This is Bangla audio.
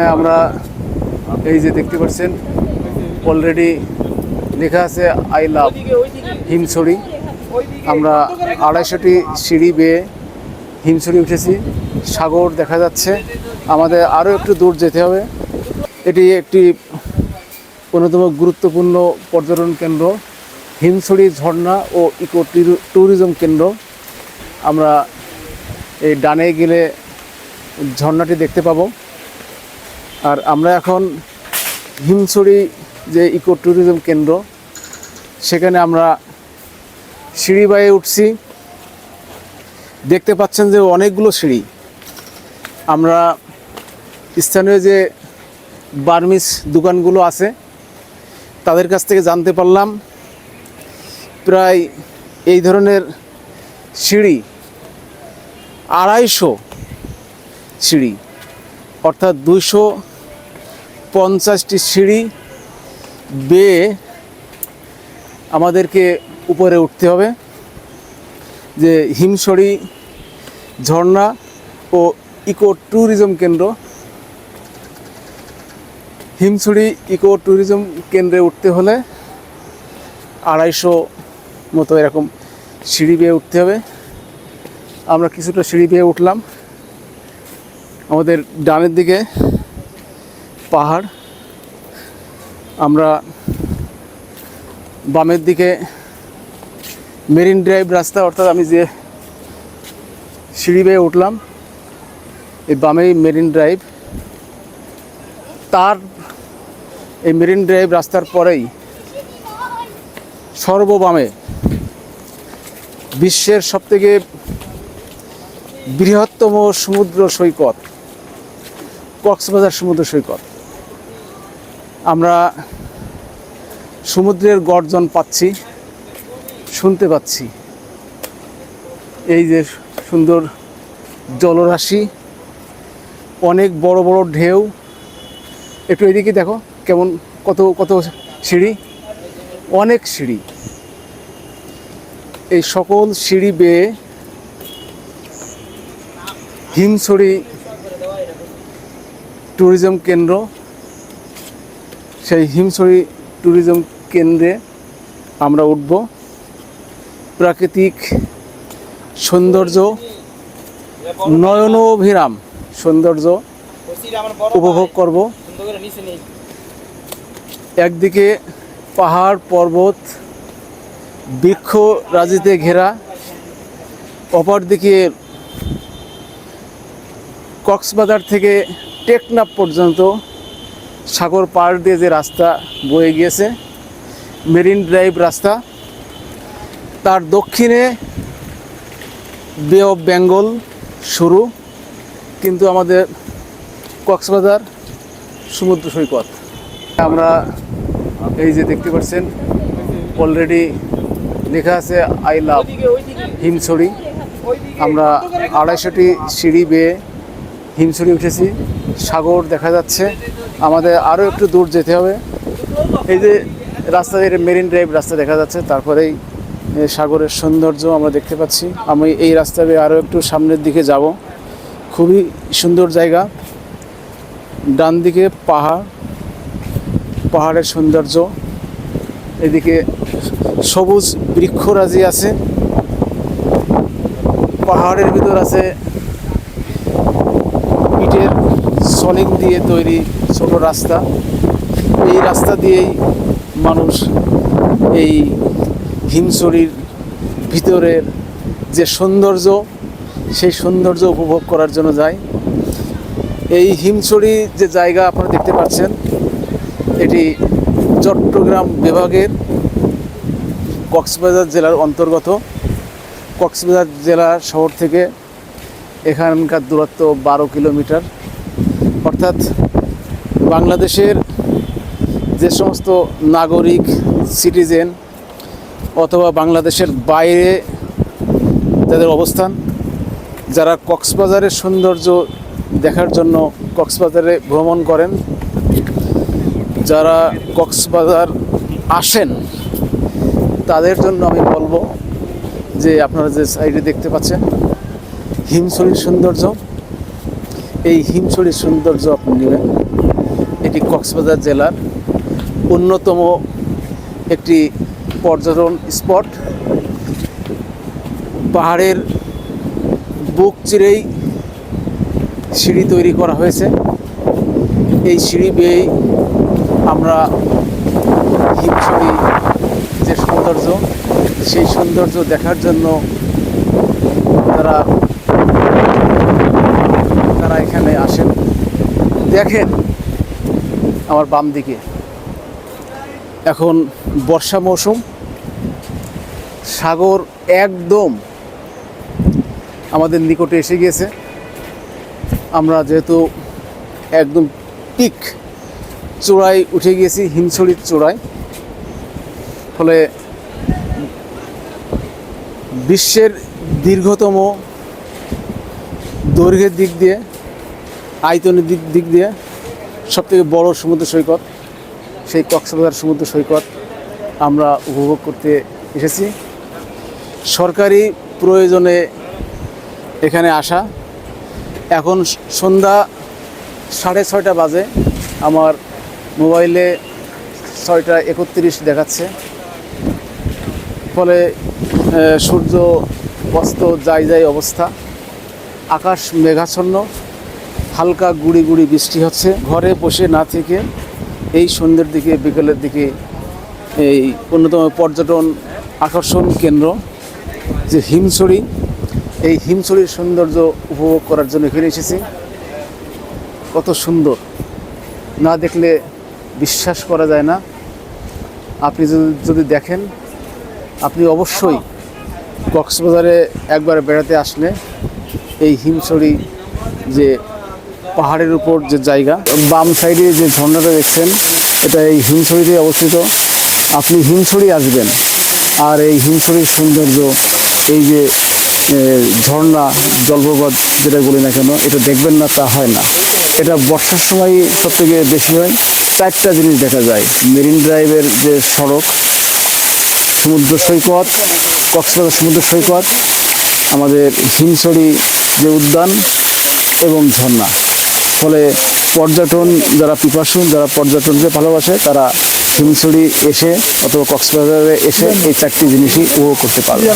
হ্যাঁ, আমরা এই যে দেখতে পাচ্ছেন অলরেডি লেখা আছে আই লাভ হিমছড়ি। আমরা আড়াইশোটি সিঁড়ি বেয়ে হিমছড়ি উঠেছি। সাগর দেখা যাচ্ছে। আমাদের আরও একটু দূর যেতে হবে। এটি একটি অন্যতম গুরুত্বপূর্ণ পর্যটন কেন্দ্র। হিমছড়ি ঝর্ণা ও ইকো ট্যুরি- ট্যুরিজম কেন্দ্র। আমরা এই ডানে গেলে ঝর্ণাটি দেখতে পাবো। আর আমরা এখন হিমছড়ি যে ইকো ট্যুরিজম কেন্দ্র, সেখানে আমরা সিঁড়ি বাইয়ে উঠছি। দেখতে পাচ্ছেন যে অনেকগুলো সিঁড়ি। আমরা স্থানীয় যে বার্মিস দোকানগুলো আছে, তাদের কাছ থেকে জানতে পারলাম, প্রায় এই ধরনের সিঁড়ি আড়াইশো সিঁড়ি, অর্থাৎ দুইশো পঞ্চাশটি সিঁড়ি বেয়ে আমাদেরকে উপরে উঠতে হবে। যে হিমছড়ি, ঝর্ণা ও ইকো ট্যুরিজম কেন্দ্র। হিমছড়ি ইকো ট্যুরিজম কেন্দ্রে উঠতে হলে আড়াইশো মতো এরকম সিঁড়ি বেয়ে উঠতে হবে। আমরা কিছুটা সিঁড়ি বেয়ে উঠলাম। আমাদের ডানের দিকে পাহাড়। আমরা বামের দিকে মেরিন ড্রাইভ রাস্তা, অর্থাৎ আমি যে সিঁড়ি বেয়ে উঠলাম, এই বামেই মেরিন ড্রাইভ। তার এই মেরিন ড্রাইভ রাস্তার পরেই সর্ববামে বিশ্বের সবথেকে বৃহত্তম সমুদ্র সৈকত, কক্সবাজার সমুদ্র সৈকত। আমরা সমুদ্রের গর্জন পাচ্ছি, শুনতে পাচ্ছি। এই যে সুন্দর জলরাশি, অনেক বড় বড় ঢেউ। একটু এদিকে দেখো কেমন, কত কত সিঁড়ি? অনেক সিঁড়ি। এই সকল সিঁড়ি বেয়ে হিমছড়ি ট্যুরিজম কেন্দ্র সেই হিমছড়ি ট্যুরিজম কেন্দ্রে আমরা উঠব। প্রাকৃতিক সৌন্দর্য, নয়নোভিরাম সৌন্দর্য উপভোগ করব। একদিকে পাহাড় পর্বত, বৃক্ষ রাজিতে ঘেরা। অপরদিকে কক্সবাজার থেকে টেকনাপ পর্যন্ত সাগর পাড় দিয়ে যে রাস্তা বয়ে গিয়েছে, মেরিন ড্রাইভ রাস্তা, তার দক্ষিণে বে অফ বেঙ্গল শুরু, কিন্তু আমাদের কক্সবাজার সমুদ্র সৈকত। আমরা এই যে দেখতে পাচ্ছেন অলরেডি লেখা আছে আই লাভ হিমছড়ি। আমরা আড়াইশোটি সিঁড়ি বেয়ে হিমছড়ি উঠেছি। সাগর দেখা যাচ্ছে। আমাদের আরও একটু দূর যেতে হবে। এই যে রাস্তা দিয়ে মেরিন ড্রাইভ রাস্তা দেখা যাচ্ছে, তারপরেই সাগরের সৌন্দর্য আমরা দেখতে পাচ্ছি। আমি এই রাস্তা দিয়ে আরও একটু সামনের দিকে যাব। খুবই সুন্দর জায়গা। ডান দিকে পাহাড়, পাহাড়ের সৌন্দর্য। এদিকে সবুজ বৃক্ষরাজি আছে। পাহাড়ের ভিতর আছে সলিং দিয়ে তৈরি ছোট রাস্তা। এই রাস্তা দিয়েই মানুষ এই হিমছড়ির ভিতরের যে সৌন্দর্য, সেই সৌন্দর্য উপভোগ করার জন্য যায়। এই হিমছড়ি যে জায়গা আপনারা দেখতে পাচ্ছেন, এটি চট্টগ্রাম বিভাগের কক্সবাজার জেলার অন্তর্গত। কক্সবাজার জেলা শহর থেকে এখানকার দূরত্ব বারো কিলোমিটার। অর্থাৎ বাংলাদেশের যে সমস্ত নাগরিক সিটিজেন অথবা বাংলাদেশের বাইরে যাদের অবস্থান, যারা কক্সবাজারের সৌন্দর্য দেখার জন্য কক্সবাজারে ভ্রমণ করেন, যারা কক্সবাজার আসেন, তাদের জন্য আমি বলব যে আপনারা যে সাইডে দেখতে পাচ্ছেন, হিমছড়ির সৌন্দর্য। এই হিমছড়ির সৌন্দর্য আপনি নেবেন। এটি কক্সবাজার জেলার অন্যতম একটি পর্যটন স্পট। পাহাড়ের বুক চিরেই সিঁড়ি তৈরি করা হয়েছে। এই সিঁড়ি বেয়েই আমরা হিমছড়ি যে সৌন্দর্য, সেই সৌন্দর্য দেখার জন্য তারা তারা এখানে আসেন। দেখেন আমার বাম দিকে। এখন বর্ষা মৌসুম। সাগর একদম আমাদের নিকটে এসে গিয়েছে। আমরা যেহেতু একদম পিক চূড়ায় উঠে গিয়েছি, হিমছড়ির চূড়ায়। ফলে বিশ্বের দীর্ঘতম দৈর্ঘ্যের দিক দিয়ে আয়তনের দিক দিক দিয়ে সবথেকে বড় সমুদ্র সৈকত, সেই কক্সবাজার সমুদ্র সৈকত আমরা উপভোগ করতে এসেছি। সরকারি প্রয়োজনে এখানে আসা। এখন সন্ধ্যা সাড়ে ছয়টা বাজে, আমার মোবাইলে ছয়টা একত্রিশ দেখাচ্ছে। ফলে সূর্য অস্ত, যাই যাই অবস্থা। আকাশ মেঘাচ্ছন্ন। হালকা গুড়ি গুড়ি বৃষ্টি হচ্ছে। ঘরে বসে না থেকে এই সন্ধ্যের দিকে, বিকেলের দিকে এই অন্যতম পর্যটন আকর্ষণ কেন্দ্র যে হিমছড়ি, এই হিমছড়ির সৌন্দর্য উপভোগ করার জন্য এখানে এসেছি। কত সুন্দর। না দেখলে বিশ্বাস করা যায় না। আপনি যদি দেখেন, আপনি অবশ্যই কক্সবাজারে একবার বেড়াতে আসলে এই হিমছড়ি যে পাহাড়ের উপর যে জায়গা, বাম সাইডে যে ঝর্ণাটা দেখছেন, এটা এই হিমছড়িতে অবস্থিত। আপনি হিমছড়ি আসবেন আর এই হিমছড়ির সৌন্দর্য, এই যে ঝর্ণা, জলপ্রপাত যেটা বলি না কেন, এটা দেখবেন না, তা হয় না। এটা বর্ষার সময় সব থেকে বেশি হয়। চারটা জিনিস দেখা যায়। মেরিন ড্রাইভের যে সড়ক, সমুদ্র সৈকত, কক্সবাজার সমুদ্র সৈকত, আমাদের হিমছড়ি যে উদ্যান এবং ঝর্ণা। ফলে পর্যটন যারা পিপাসুন যারা পর্যটনকে ভালোবাসে, তারা হিমছড়ি এসে অথবা কক্সবাজারে এসে এই চারটি জিনিসই উপভোগ করতে পারবে।